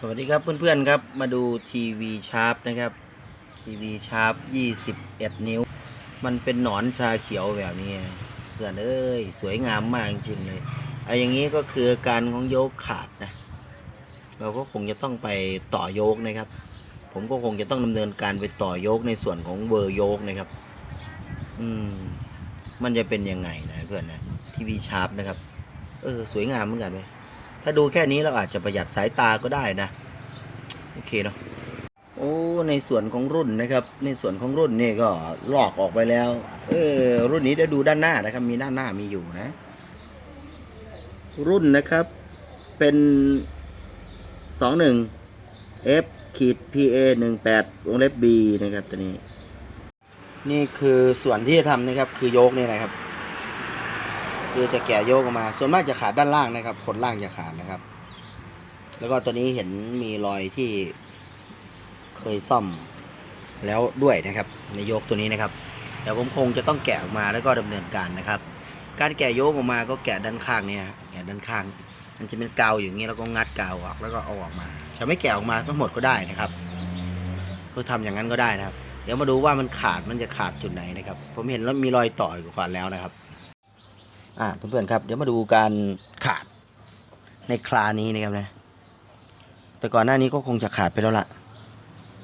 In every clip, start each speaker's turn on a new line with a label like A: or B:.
A: สวัสดีครับเพื่อนๆครับมาดูทีวีชาร์ปนะครับทีวีชาร์ป21 นิ้ว มันเป็นหนอนชาเขียวแบบนี้เพื่อนเอ้ยสวยงามมากจริงๆเลยไอ้อย่างนี้ก็คือการของโยกขาดนะเราก็คงจะต้องไปต่อโยกนะครับ ผมก็คงจะต้องดำเนินการไปต่อโยกในส่วนของเวอร์โยกนะครับ อืมมันจะเป็นยังไงนะเพื่อนนะทีวีชาร์ปนะครับเออสวยงามเหมือนกันไหม ถ้าดูแค่นี้เราอาจจะประหยัดสายตาก็ได้นะ โอเคเนาะโอ้ในส่วนของรุ่นนะครับ ในส่วนของรุ่นนี่ก็ลอกออกไปแล้ว เออรุ่นนี้ได้ดูด้านหน้านะครับ มีด้านหน้ามีอยู่นะ รุ่นนะครับเป็นสองหนึ่ง F ขีด PA หนึ่งแปดวงเล็บ B นะครับตัวนี้ นี่คือส่วนที่จะทำนะครับ คือโยกนี่นะครับ คือจะแกะโยกออกมา ส่วนมากจะขาดด้านล่างนะครับขนล่างจะขาดนะครับ แล้วก็ตัวนี้เห็นมีรอยที่เคยซ่อมแล้วด้วยนะครับ ในโยกตัวนี้นะครับเดี๋ยวผมคงจะต้องแกะออกมาแล้วก็ดำเนินการนะครับ การแกะโยกออกมาก็แกะด้านข้างเนี่ยแกะด้านข้าง มันจะเป็นกาวอย่างนี้แล้วก็งัดกาวออกแล้วก็เอาออกมา จะไม่แกะออกมาทั้งหมดก็ได้นะครับก็ทำอย่างนั้นก็ได้นะครับ เดี๋ยวมาดูว่ามันขาดมันจะขาดจุดไหนนะครับ ผมเห็นแล้วมีรอยต่ออยู่ก่อนแล้วนะครับ อ่าเพื่อนๆครับ เดี๋ยวมาดูการขาดในคลานี้นะครับนะ แต่ก่อนหน้านี้ก็คงจะขาดไปแล้วล่ะ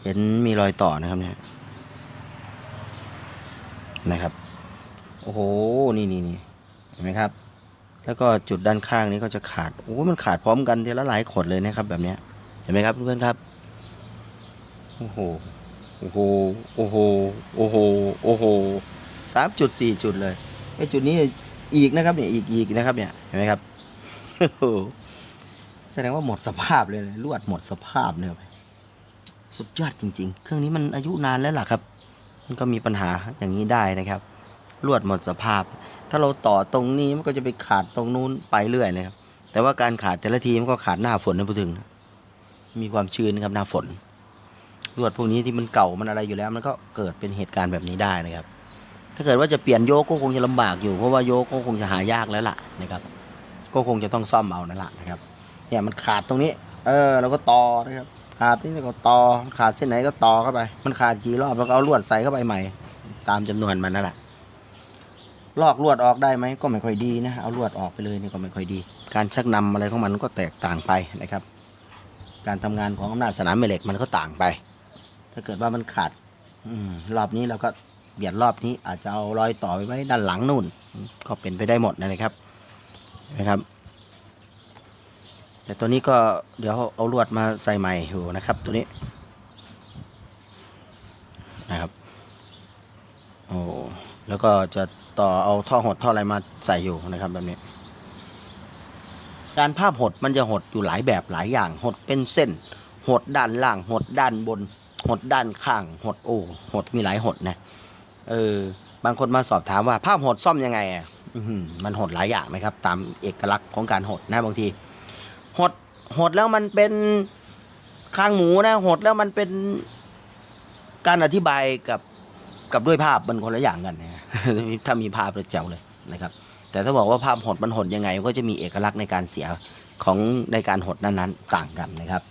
A: เห็นมีรอยต่อนะครับเนี่ยนะครับ โอ้โห นี่นี่นี่เห็นไหมครับ แล้วก็จุดด้านข้างนี้ก็จะขาด โอ้โหมันขาดพร้อมกันทีละหลายขดเลยนะครับ แบบเนี้ย เห็นไหมครับเพื่อนๆครับ โอ้โห โอ้โห โอ้โห โอ้โห โอ้โหสามจุดสี่จุดเลยไอ้จุดนี้ อีกนะครับเนี่ยอีกอีกนะครับเนี่ยเห็นไหมครับแสดงว่าหมดสภาพเลยเลยลวดหมดสภาพเนี่ยสุดยอดจริง ๆ เครื่องนี้มันอายุนานแล้วล่ะครับ มันก็มีปัญหาอย่างนี้ได้นะครับ ลวดหมดสภาพ ถ้าเราต่อตรงนี้มันก็จะไปขาดตรงนู้นไปเรื่อยนะครับ แต่ว่าการขาดแต่ละทีมันก็ขาดหน้าฝนนะพูดถึง มีความชื้นครับหน้าฝนลวดพวกนี้ที่มันเก่ามันอะไรอยู่แล้ว มันก็เกิดเป็นเหตุการณ์แบบนี้ได้นะครับ ถ้าเกิดว่าจะเปลี่ยนโยกก็คงจะลำบากอยู่เพราะว่าโยกก็คงจะหายากแล้วล่ะนะครับ ก็คงจะต้องซ่อมเอานั่นแหละนะครับ เนี่ยมันขาดตรงนี้ เออเราก็ต่อนะครับ ขาดที่นี่ก็ต่อขาดเส้นไหนก็ต่อเข้าไป มันขาดกี่รอบเราก็เอาลวดใส่เข้าไปใหม่ ตามจำนวนมันนั่นแหละลอกลวดออกได้ไหมก็ไม่ค่อยดีนะเอาลวดออกไปเลยนี่ก็ไม่ค่อยดี การชักนำอะไรของมันก็แตกต่างไปนะครับ การทำงานของอำนาจสนามแม่เหล็กมันก็ต่างไป ถ้าเกิดว่ามันขาดอืมรอบนี้เราก็ เบียดรอบนี้อาจจะเอารอยต่อไปไว้ด้านหลังนู่น ก็เป็นไปได้หมดนะครับนะครับ แต่ตัวนี้ก็เดี๋ยวเอาลวดมาใส่ใหม่อยู่นะครับ ตัวนี้นะครับโอ้แล้วก็จะต่อเอาท่อหดท่ออะไรมาใส่อยู่นะครับแบบนี้ การภาพหดมันจะหดอยู่หลายแบบหลายอย่าง หดเป็นเส้น หดด้านล่าง หดด้านบน หดด้านข้าง หดโอ้หดมีหลายหดนะ เออบางคนมาสอบถามว่าภาพหดซ่อมยังไงอะมันหดหลายอย่างนะครับ ตามเอกลักษณ์ของการหดนะบางทีหดหดแล้วมันเป็นข้างหมูนะหดแล้วมันเป็นการอธิบายกับกับด้วยภาพมันคนละอย่างกันนะถ้ามีภาพจะแจ๋วเลยนะครับ แต่ถ้าบอกว่าภาพหดมันหดยังไง ก็จะมีเอกลักษณ์ในการเสียของในการหดนั้นๆต่างกันนะครับ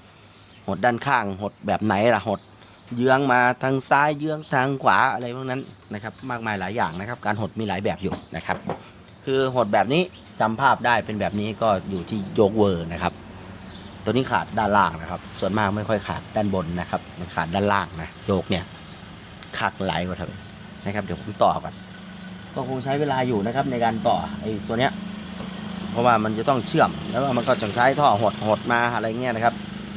A: หดด้านข้างหดแบบไหนล่ะหด เยื้องมาทางซ้ายเยื้องทางขวาอะไรพวกนั้นนะครับมากมายหลายอย่างนะครับ การหดมีหลายแบบอยู่นะครับ คือหดแบบนี้จำภาพได้เป็นแบบนี้ก็อยู่ที่โยกเวอร์นะครับ ตัวนี้ขาดด้านล่างนะครับ ส่วนมากไม่ค่อยขาดด้านบนนะครับ มันขาดด้านล่างนะโยกเนี่ยขาดไหลกว่าเท่านะครับเดี๋ยวผมต่อก่อนก็คงใช้เวลาอยู่นะครับในการต่อไอ้ตัวเนี้ยเพราะว่ามันจะต้องเชื่อมแล้วมันก็จะใช้ท่อหดหดมาอะไรเงี้ยนะครับ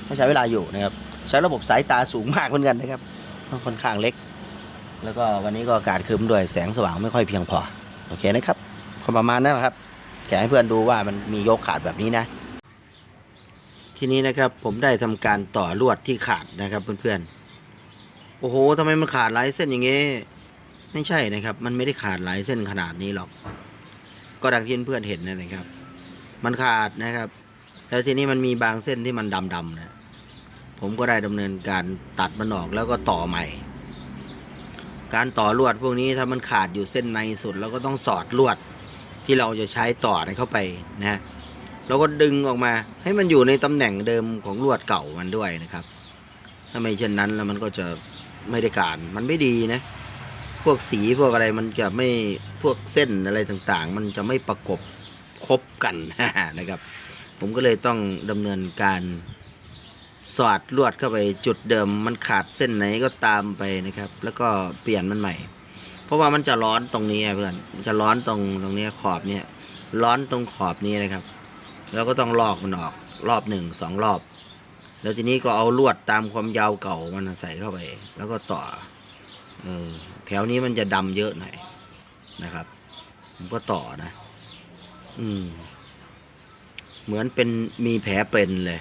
A: ก็ใช้เวลาอยู่นะครับ ใช้ระบบสายตาสูงมากเหมือนกันนะครับค่อนข้างเล็ก แล้วก็วันนี้ก็อากาศครึ้มด้วยแสงสว่างไม่ค่อยเพียงพอโอเคนะครับก็ประมาณนั้นแหละครับแกให้เพื่อนดูว่ามันมียกขาดแบบนี้นะ ทีนี้นะครับผมได้ทำการต่อลวดที่ขาดนะครับเพื่อนๆโอ้โหทำไมมันขาดหลายเส้นอย่างงี้ไม่ใช่นะครับ มันไม่ได้ขาดหลายเส้นขนาดนี้หรอก ก็ดังที่เพื่อนเห็นนะนะครับ มันขาดนะครับ แล้วทีนี้มันมีบางเส้นที่มันดำๆนะ ผมก็ได้ดำเนินการตัดมันออกแล้วก็ต่อใหม่ การต่อลวดพวกนี้ถ้ามันขาดอยู่เส้นในสุดเราก็ต้องสอดลวดที่เราจะใช้ต่อเข้าไปนะเราก็ดึงออกมาให้มันอยู่ในตำแหน่งเดิมของลวดเก่ามันด้วยนะครับ ถ้าไม่เช่นนั้นแล้วมันก็จะไม่ได้การมันไม่ดีนะ พวกสีพวกอะไรมันจะไม่พวกเส้นอะไรต่างๆ มันจะไม่ประกบครบกันนะครับ ผมก็เลยต้องดำเนินการ สอดลวดเข้าไปจุดเดิมมันขาดเส้นไหนก็ตามไปนะครับ แล้วก็เปลี่ยนมันใหม่ เพราะว่ามันจะร้อนตรงนี้เพื่อนมันจะร้อนตรงตรงนี้ขอบเนี่ยร้อนตรงขอบนี้นะครับ แล้วก็ต้องลอกมันออกรอบหนึ่งสองรอบ แล้วทีนี้ก็เอาลวดตามความยาวเก่ามันใส่เข้าไป แล้วก็ต่อเออแถวนี้มันจะดำเยอะหน่อยนะครับผมก็ต่อนะ อืม เหมือนเป็นมีแผลเป็นเลย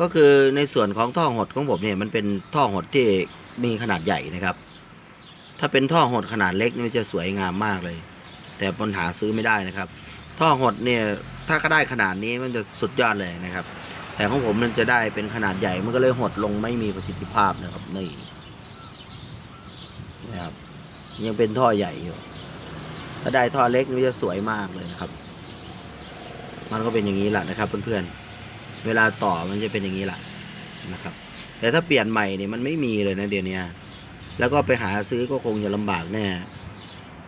A: ก็คือในส่วนของท่อหดของผมเนี่ยมันเป็นท่อหดที่มีขนาดใหญ่นะครับ ถ้าเป็นท่อหดขนาดเล็กนี่มันจะสวยงามมากเลย แต่ปัญหาซื้อไม่ได้นะครับ ท่อหดเนี่ยถ้าก็ได้ขนาดนี้มันจะสุดยอดเลยนะครับ แต่ของผมมันจะได้เป็นขนาดใหญ่มันก็เลยหดลงไม่มีประสิทธิภาพนะครับนี่นะครับยังเป็นท่อใหญ่อยู่ถ้าได้ท่อเล็กนี่จะสวยมากเลยนะครับ มันก็เป็นอย่างนี้แหละนะครับเพื่อนๆ เวลาต่อมันจะเป็นอย่างนี้แหละนะครับ แต่ถ้าเปลี่ยนใหม่เนี่ยมันไม่มีเลยนะเดี๋ยวนี้แล้วก็ไปหาซื้อก็คงจะลำบากแน่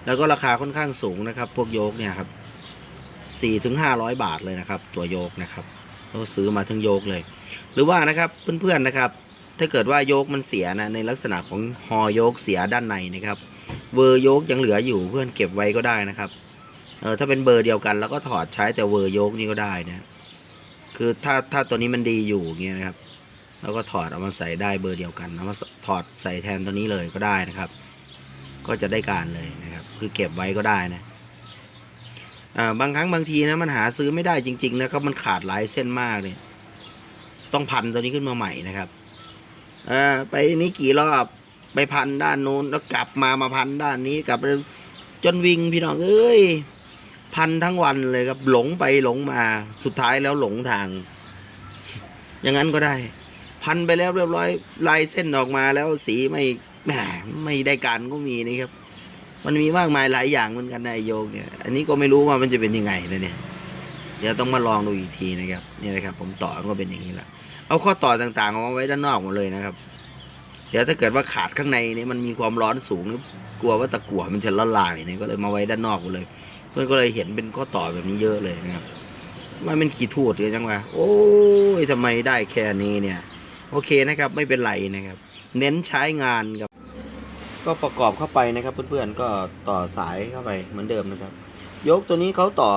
A: แล้วก็ราคาค่อนข้างสูงนะครับ พวกโยกเนี่ยครับสี่ถึงห้าร้อยบาทเลยนะครับ ตัวโยกนะครับก็ซื้อมาทั้งโยกเลย หรือว่านะครับเพื่อนๆนะครับ ถ้าเกิดว่าโยกมันเสียนะในลักษณะของฮอโยกเสียด้านในนะครับเวอร์โยกยังเหลืออยู่เพื่อนเก็บไว้ก็ได้นะครับเออถ้าเป็นเบอร์เดียวกันเราก็ถอดใช้แต่เวอร์โยกนี่ก็ได้นะ คือถ้าถ้าตัวนี้มันดีอยู่เงี้ยนะครับเราก็ถอดเอามาใส่ได้เบอร์เดียวกันเอามาถอดใส่แทนตัวนี้เลยก็ได้นะครับ ก็จะได้การเลยนะครับ คือเก็บไว้ก็ได้นะอ่าบางครั้งบางทีนะมันหาซื้อไม่ได้จริงๆนะครับมันขาดหลายเส้นมากเนี่ยต้องพันตัวนี้ขึ้นมาใหม่นะครับอ่าไปนี่กี่รอบไปพันด้านโน้นแล้วกลับมามาพันด้านนี้กลับไปจนวิ่งพี่น้องเอ้ย พันทั้งวันเลยครับ หลงไปหลงมาสุดท้ายแล้วหลงทาง อย่างนั้นก็ได้ พันไปแล้วเรียบร้อย ลายเส้นออกมาแล้วสีไม่แหมไม่ได้การก็มีนะครับ มันมีมากมายหลายอย่างเหมือนกันนายโยกเนี่ย อันนี้ก็ไม่รู้ว่ามันจะเป็นยังไงนะเนี่ย เดี๋ยวต้องมาลองดูอีกทีนะครับนี่นะครับ ผมต่อก็เป็นอย่างนี้แหละเอาข้อต่อต่างๆเอาไว้ด้านนอกหมดเลยนะครับ เดี๋ยวถ้าเกิดว่าขาดข้างในนี่มันมีความร้อนสูงกลัวว่าตะกั่วมันจะละลายเนี่ยก็เลยมาไว้ด้านนอกหมดเลย พื่อนก็เลยเห็นเป็นข้อต่อแบบนี้เยอะเลยนะครับมันเป็นขีดทูดเลยจังวะโอ้ยทำไมได้แค่นี้เนี่ย โอเคนะครับไม่เป็นไรนะครับ เน้นใช้งานครับ ก็ประกอบเข้าไปนะครับ เพื่อนๆก็ต่อสายเข้าไปเหมือนเดิมนะครับ ยกตัวนี้เขาต่อ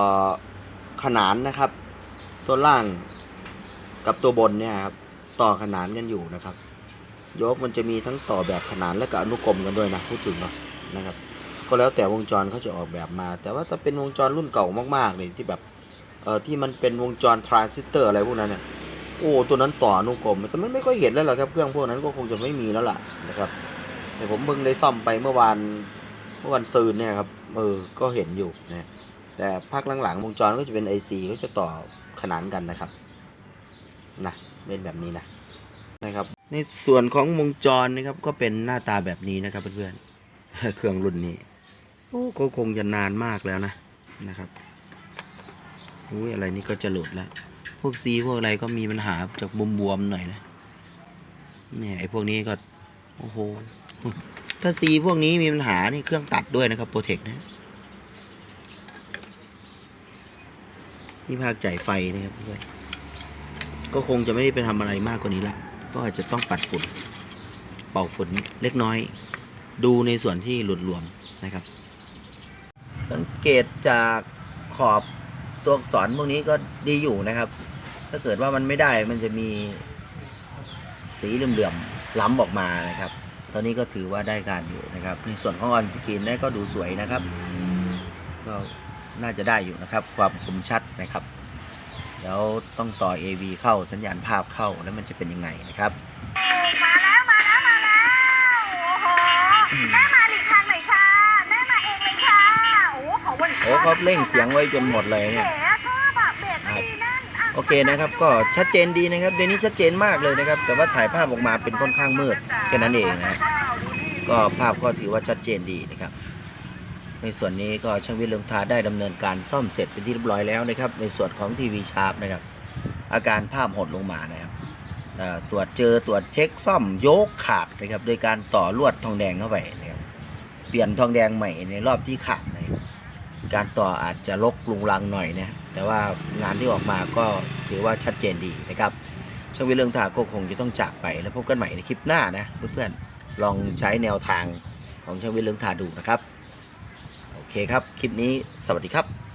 A: ขนานนะครับ ตัวล่างกับตัวบนเนี่ยครับต่อขนานกันอยู่นะครับ ยกมันจะมีทั้งต่อแบบขนานและก็อนุกรมกันด้วยนะพูดถึงเนาะนะครับ ก็แล้วแต่วงจรเขาจะออกแบบมา แต่ว่าถ้าเป็นวงจรรุ่นเก่ามากๆเลยที่แบบเอ่อที่มันเป็นวงจรทรานซิสเตอร์อะไรพวกนั้นเนี่ยโอ้ตัวนั้นต่ออนุกรมแต่มันไม่ค่อยเห็นแล้วหรอครับเครื่องพวกนั้นก็คงจะไม่มีแล้วล่ะนะครับแต่ผมเพิ่งได้ซ่อมไปเมื่อวานเมื่อวันซืนเนี่ยครับเออก็เห็นอยู่นะแต่ภาคหลังๆวงจรก็จะเป็น IC ก็จะต่อขนานกันนะครับนะเป็นแบบนี้นะนะครับ ในส่วนของวงจรนะครับก็เป็นหน้าตาแบบนี้นะครับเพื่อนๆเครื่องรุ่นนี้ โอ้ก็คงจะนานมากแล้วนะนะครับอุ้ยอะไรนี่ก็จะหลุดแล้ว พวกซีพวกอะไรก็มีปัญหาจากบวมๆหน่อยนะเนี่ยไอ้พวกนี้ก็โอ้โหถ้าซีพวกนี้มีปัญหานี่เครื่องตัดด้วยนะครับโปรเทคนะนี่ภาคจ่ายไฟนะครับเพื่อนก็คงจะไม่ได้ไปทำอะไรมากกว่านี้ละ ก็อาจจะต้องปัดฝุ่น เป่าฝุ่นเล็กน้อย ดูในส่วนที่หลุดรวมนะครับ สังเกตจากขอบตัวอักษรพวกนี้ก็ดีอยู่นะครับ ถ้าเกิดว่ามันไม่ได้มันจะมีสีเหลื่อมๆล้ำออกมานะครับ ตอนนี้ก็ถือว่าได้การอยู่นะครับ ในส่วนของออนสกรีนได้ก็ดูสวยนะครับ ก็น่าจะได้อยู่นะครับ ความคมชัดนะครับ แล้วต้องต่อ AV เข้าสัญญาณภาพเข้าแล้วมันจะเป็นยังไงนะครับ
B: เขา
A: เร่งเสียงไว้จนหมดเลยเนี่ยโอเคนะครับก็ชัดเจนดีนะครับเดี๋ยวนี้ชัดเจนมากเลยนะครับ แต่ว่าถ่ายภาพออกมาเป็นค่อนข้างมืดแค่นั้นเองนะก็ภาพก็ถือว่าชัดเจนดีนะครับ ในส่วนนี้ก็ช่างวิทย์เลืองทาได้ดำเนินการซ่อมเสร็จเป็นที่เรียบร้อยแล้วนะครับ ในส่วนของทีวีชาร์ปนะครับ อาการภาพหดลงมานะครับตรวจเจอตรวจเช็คซ่อมยกขาดนะครับโดยการต่อลวดทองแดงเข้าไปนะครับเปลี่ยนทองแดงใหม่ในรอบที่ขาดนะ การต่ออาจจะลกลุงลังหน่อยนะแต่ว่างานที่ออกมาก็ถือว่าชัดเจนดีนะครับช่างวิเลืองทาก็คงจะต้องจากไปแล้วพบกันใหม่ในคลิปหน้านะเพื่อนๆลองใช้แนวทางของช่างวิเลืองทาดูนะครับโอเคครับคลิปนี้สวัสดีครับ